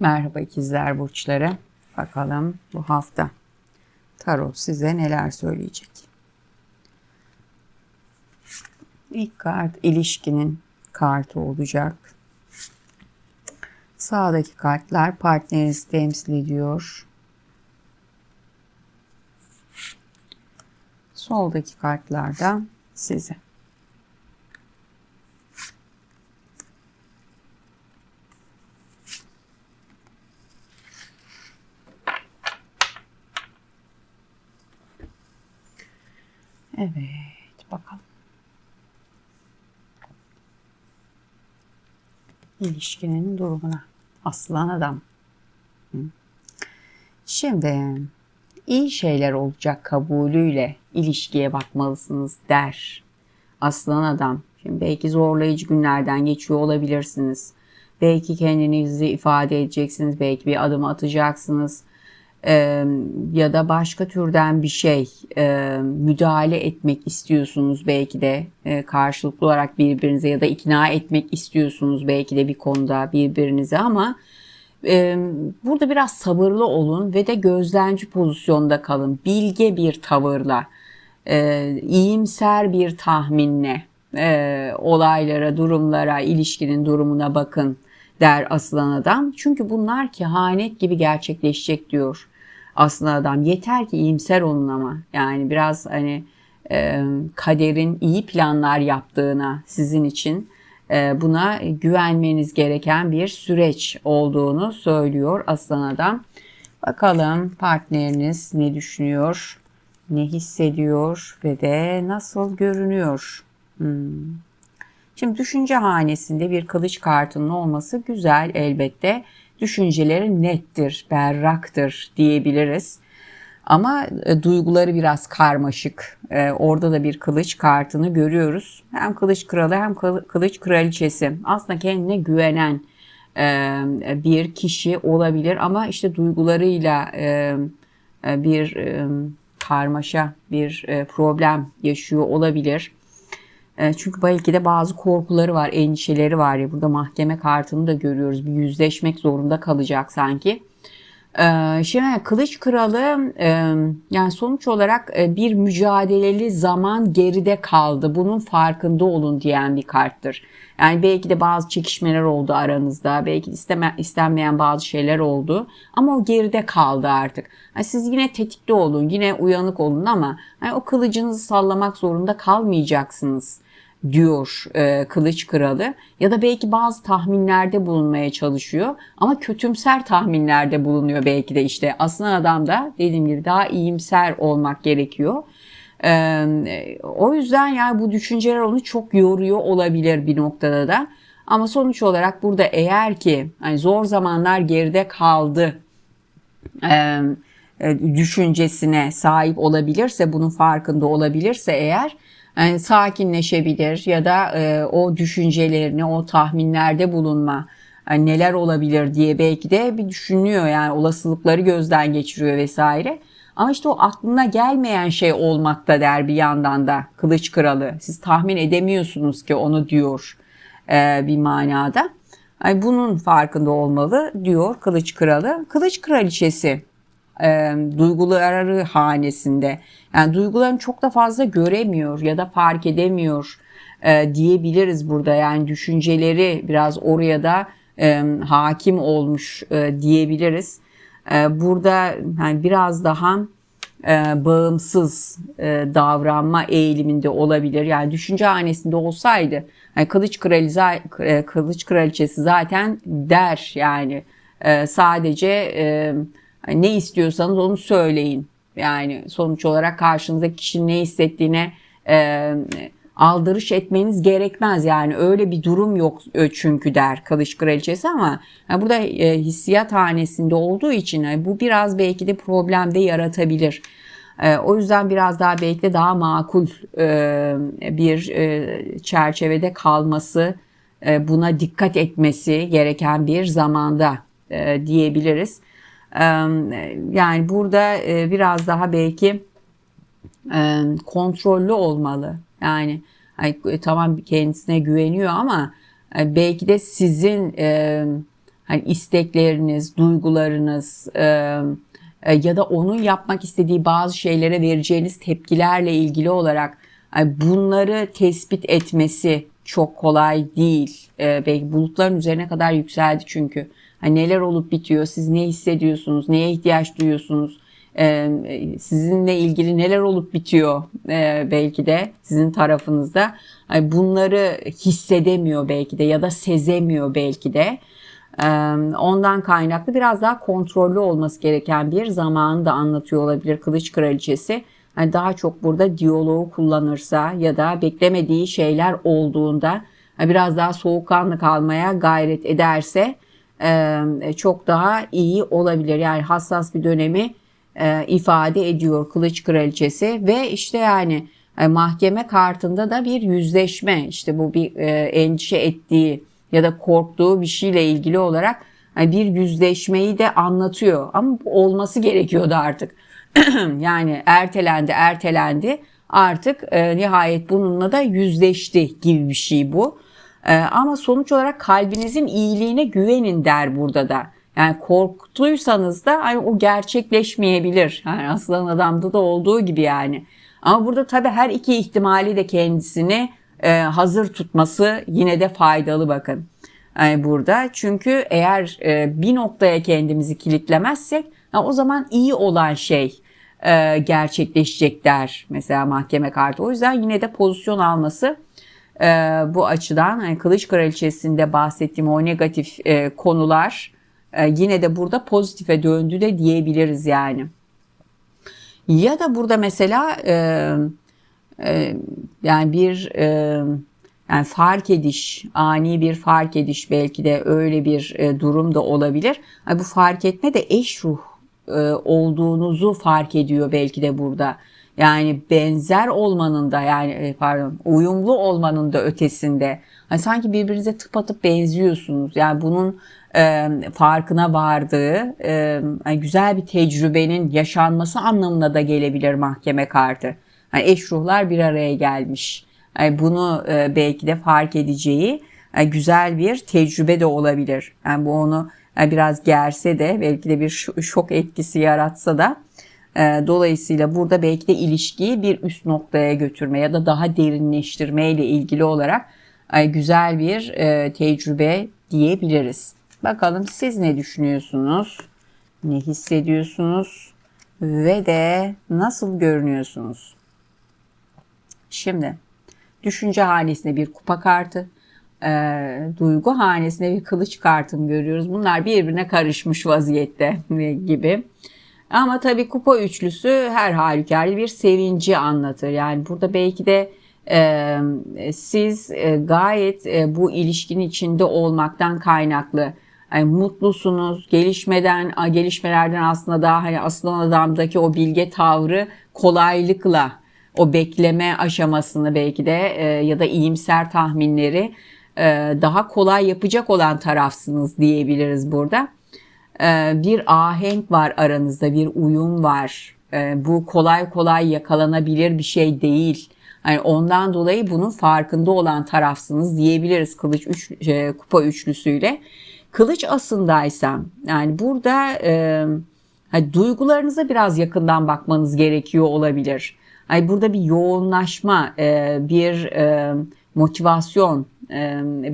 Merhaba ikizler burçları. Bakalım bu hafta tarot size neler söyleyecek. İlk kart ilişkinin kartı olacak. Sağdaki kartlar partnerinizi temsil ediyor. Soldaki kartlar da size. Evet, bakalım. İlişkinin durumuna. Aslan adam. Şimdi iyi şeyler olacak kabulüyle ilişkiye bakmalısınız der. Aslan adam. Şimdi belki zorlayıcı günlerden geçiyor olabilirsiniz. Belki kendinizi ifade edeceksiniz. Belki bir adım atacaksınız ya da başka türden bir şey müdahale etmek istiyorsunuz belki de karşılıklı olarak birbirinize ya da ikna etmek istiyorsunuz belki de bir konuda birbirinize ama burada biraz sabırlı olun ve de gözlemci pozisyonda kalın. Bilge bir tavırla iyimser bir tahminle olaylara durumlara ilişkinin durumuna bakın der aslan adam. Çünkü bunlar kehanet gibi gerçekleşecek diyor aslan adam. Yeter ki iyimser olun ama. Yani biraz hani e, kaderin iyi planlar yaptığına sizin için e, buna güvenmeniz gereken bir süreç olduğunu söylüyor aslan adam. Bakalım partneriniz ne düşünüyor, ne hissediyor ve de nasıl görünüyor. Hmm. Şimdi düşünce hanesinde bir kılıç kartının olması güzel elbette. Düşünceleri nettir, berraktır diyebiliriz. Ama e, duyguları biraz karmaşık. E, orada da bir kılıç kartını görüyoruz. Hem kılıç kralı hem kılıç kraliçesi. Aslında kendine güvenen e, bir kişi olabilir ama işte duygularıyla bir karmaşa, bir problem yaşıyor olabilir. E, çünkü belki de bazı korkuları var, endişeleri var ya. Burada mahkeme kartını da görüyoruz. Bir yüzleşmek zorunda kalacak sanki. E, şimdi Kılıç Kralı e, yani sonuç olarak bir mücadeleli zaman geride kaldı. Bunun farkında olun diyen bir karttır. Yani belki de bazı çekişmeler oldu aranızda. Belki isteme, istenmeyen bazı şeyler oldu. Ama o geride kaldı artık. Yani siz yine tetikte olun, yine uyanık olun ama yani o kılıcınızı sallamak zorunda kalmayacaksınız diyor e, Kılıç Kralı ya da belki bazı tahminlerde bulunmaya çalışıyor ama kötümser tahminlerde bulunuyor belki de işte aslında adam da dediğim gibi daha iyimser olmak gerekiyor. Ee, o yüzden yani bu düşünceler onu çok yoruyor olabilir bir noktada da. Ama sonuç olarak burada eğer ki hani zor zamanlar geride kaldı e, düşüncesine sahip olabilirse, bunun farkında olabilirse eğer yani sakinleşebilir ya da e, o düşüncelerini, o tahminlerde bulunma yani neler olabilir diye belki de bir düşünüyor yani olasılıkları gözden geçiriyor vesaire. Ama işte o aklına gelmeyen şey olmakta der bir yandan da kılıç kralı. Siz tahmin edemiyorsunuz ki onu diyor e, bir manada. Yani bunun farkında olmalı diyor kılıç kralı. Kılıç kraliçesi e, duyguları hanesinde. Yani duygularını çok da fazla göremiyor ya da fark edemiyor e, diyebiliriz burada. Yani düşünceleri biraz oraya da e, hakim olmuş e, diyebiliriz. E, burada yani biraz daha e, bağımsız e, davranma eğiliminde olabilir. Yani düşünce hanesinde olsaydı yani kılıç kralize kılıç kraliçesi zaten der yani e, sadece e, Hani ne istiyorsanız onu söyleyin. Yani sonuç olarak karşınızdaki kişinin ne hissettiğine e, aldırış etmeniz gerekmez. Yani öyle bir durum yok e, çünkü der Kılıç Kraliçesi ama yani burada e, hissiyat hanesinde olduğu için yani bu biraz belki de problem de yaratabilir. E, o yüzden biraz daha belki de daha makul e, bir e, çerçevede kalması, e, buna dikkat etmesi gereken bir zamanda e, diyebiliriz. Yani burada biraz daha belki kontrollü olmalı. Yani tamam kendisine güveniyor ama belki de sizin hani istekleriniz, duygularınız e, e, ya da onun yapmak istediği bazı şeylere vereceğiniz tepkilerle ilgili olarak bunları tespit etmesi çok kolay değil. E, belki bulutların üzerine kadar yükseldi çünkü. Hani neler olup bitiyor, siz ne hissediyorsunuz, neye ihtiyaç duyuyorsunuz, e, sizinle ilgili neler olup bitiyor e, belki de sizin tarafınızda. Yani bunları hissedemiyor belki de ya da sezemiyor belki de. E, ondan kaynaklı biraz daha kontrollü olması gereken bir zamanı da anlatıyor olabilir Kılıç Kraliçesi. Yani daha çok burada diyaloğu kullanırsa ya da beklemediği şeyler olduğunda biraz daha soğukkanlı kalmaya gayret ederse çok daha iyi olabilir. Yani hassas bir dönemi ifade ediyor Kılıç Kraliçesi ve işte yani mahkeme kartında da bir yüzleşme işte bu bir endişe ettiği ya da korktuğu bir şeyle ilgili olarak bir yüzleşmeyi de anlatıyor ama olması gerekiyordu artık. yani ertelendi ertelendi artık e, nihayet bununla da yüzleşti gibi bir şey bu. E, ama sonuç olarak kalbinizin iyiliğine güvenin der burada da. Yani korktuysanız da hani o gerçekleşmeyebilir. Yani aslan adamda da olduğu gibi yani. Ama burada tabii her iki ihtimali de kendisini e, hazır tutması yine de faydalı bakın. Yani burada çünkü eğer e, bir noktaya kendimizi kilitlemezsek o zaman iyi olan şey e, gerçekleşecek der mesela mahkeme kartı. O yüzden yine de pozisyon alması e, bu açıdan hani Kılıç Kraliçesi'nde bahsettiğim o negatif e, konular e, yine de burada pozitife döndü de diyebiliriz yani. Ya da burada mesela e, e, yani bir e, yani fark ediş, ani bir fark ediş belki de öyle bir e, durum da olabilir. Yani bu fark etme de eş ruh e, olduğunuzu fark ediyor belki de burada. Yani benzer olmanın da yani e, pardon uyumlu olmanın da ötesinde. Hani sanki birbirinize tıpatıp benziyorsunuz. Yani bunun e, farkına vardığı e, yani güzel bir tecrübenin yaşanması anlamına da gelebilir mahkeme kartı. Yani eş ruhlar bir araya gelmiş. Yani bunu e, belki de fark edeceği güzel bir tecrübe de olabilir. Yani bu onu yani biraz gerse de belki de bir şok etkisi yaratsa da e, dolayısıyla burada belki de ilişkiyi bir üst noktaya götürme ya da daha derinleştirme ile ilgili olarak e, güzel bir e, tecrübe diyebiliriz. Bakalım siz ne düşünüyorsunuz? Ne hissediyorsunuz? Ve de nasıl görünüyorsunuz? Şimdi düşünce hanesinde bir kupa kartı, e, duygu hanesinde bir kılıç kartını görüyoruz. Bunlar birbirine karışmış vaziyette gibi. Ama tabii kupa üçlüsü her halükarda bir sevinci anlatır. Yani burada belki de e, siz e, gayet e, bu ilişkinin içinde olmaktan kaynaklı yani mutlusunuz, gelişmeden, gelişmelerden aslında daha hani aslan adamdaki o bilge tavrı kolaylıkla o bekleme aşamasını belki de e, ya da iyimser tahminleri daha kolay yapacak olan tarafsınız diyebiliriz burada. E, bir ahenk var aranızda, bir uyum var. E, bu kolay kolay yakalanabilir bir şey değil. Yani ondan dolayı bunun farkında olan tarafsınız diyebiliriz kılıç üç, kupa üçlüsüyle. Kılıç asındaysam yani burada e, hani duygularınıza biraz yakından bakmanız gerekiyor olabilir. Yani burada bir yoğunlaşma, e, bir e, motivasyon, e,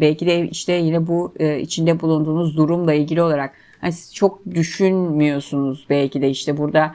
belki de işte yine bu e, içinde bulunduğunuz durumla ilgili olarak hani siz çok düşünmüyorsunuz belki de işte burada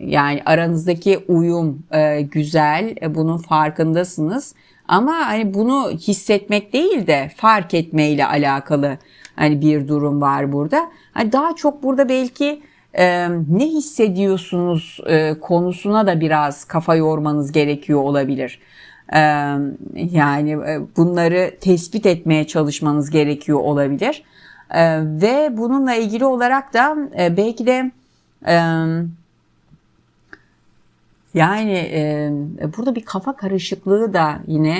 yani aranızdaki uyum e, güzel, e, bunun farkındasınız. Ama hani bunu hissetmek değil de fark etmeyle alakalı hani bir durum var burada. Hani daha çok burada belki e, ne hissediyorsunuz e, konusuna da biraz kafa yormanız gerekiyor olabilir. Yani e, bunları tespit etmeye çalışmanız gerekiyor olabilir. Ve bununla ilgili olarak da e, belki de yani burada bir kafa karışıklığı da yine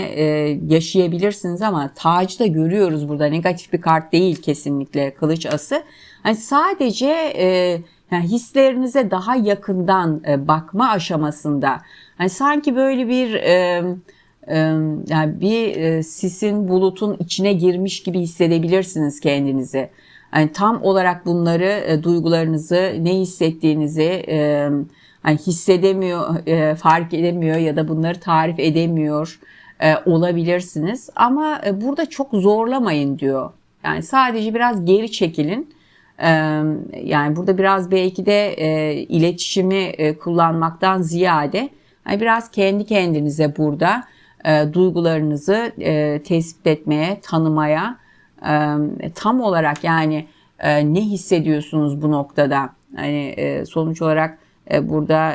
yaşayabilirsiniz ama tacı da görüyoruz burada negatif bir kart değil kesinlikle kılıç ası. Hani sadece yani hislerinize daha yakından e, bakma aşamasında hani sanki böyle bir e, e, yani bir e, sisin bulutun içine girmiş gibi hissedebilirsiniz kendinizi. Yani tam olarak bunları e, duygularınızı ne hissettiğinizi e, hani hissedemiyor, e, fark edemiyor ya da bunları tarif edemiyor e, olabilirsiniz. Ama e, burada çok zorlamayın diyor. Yani sadece biraz geri çekilin. Yani burada biraz belki de iletişimi kullanmaktan ziyade yani biraz kendi kendinize burada duygularınızı tespit etmeye, tanımaya, tam olarak yani ne hissediyorsunuz bu noktada? Hani sonuç olarak burada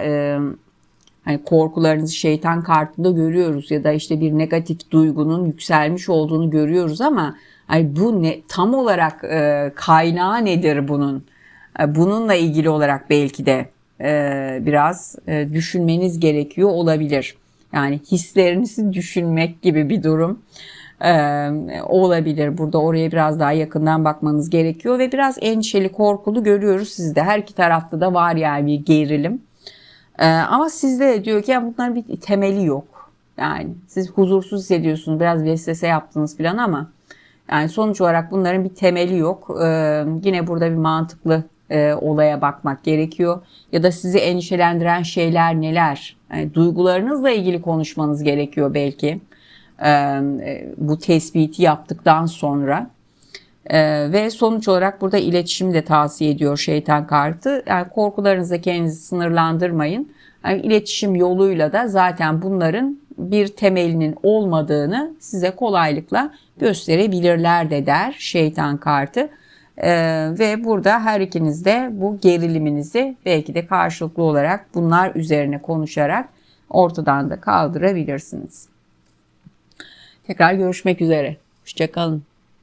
hani korkularınızı şeytan kartında görüyoruz ya da işte bir negatif duygunun yükselmiş olduğunu görüyoruz ama hani bu ne tam olarak e, kaynağı nedir bunun? E, bununla ilgili olarak belki de e, biraz e, düşünmeniz gerekiyor olabilir. Yani hislerinizi düşünmek gibi bir durum e, olabilir. Burada oraya biraz daha yakından bakmanız gerekiyor ve biraz endişeli, korkulu görüyoruz sizde. Her iki tarafta da var yani bir gerilim. E, ama sizde diyor ki ya bunların bir temeli yok. Yani siz huzursuz hissediyorsunuz, biraz vesvese yaptınız falan ama yani sonuç olarak bunların bir temeli yok. E, yine burada bir mantıklı e, olaya bakmak gerekiyor. Ya da sizi endişelendiren şeyler neler? Yani duygularınızla ilgili konuşmanız gerekiyor belki. E, bu tespiti yaptıktan sonra. E, ve sonuç olarak burada iletişimi de tavsiye ediyor şeytan kartı. Yani korkularınızla kendinizi sınırlandırmayın. Yani iletişim yoluyla da zaten bunların bir temelinin olmadığını size kolaylıkla gösterebilirler de der şeytan kartı. Ee, ve burada her ikiniz de bu geriliminizi belki de karşılıklı olarak bunlar üzerine konuşarak ortadan da kaldırabilirsiniz. Tekrar görüşmek üzere. Hoşçakalın.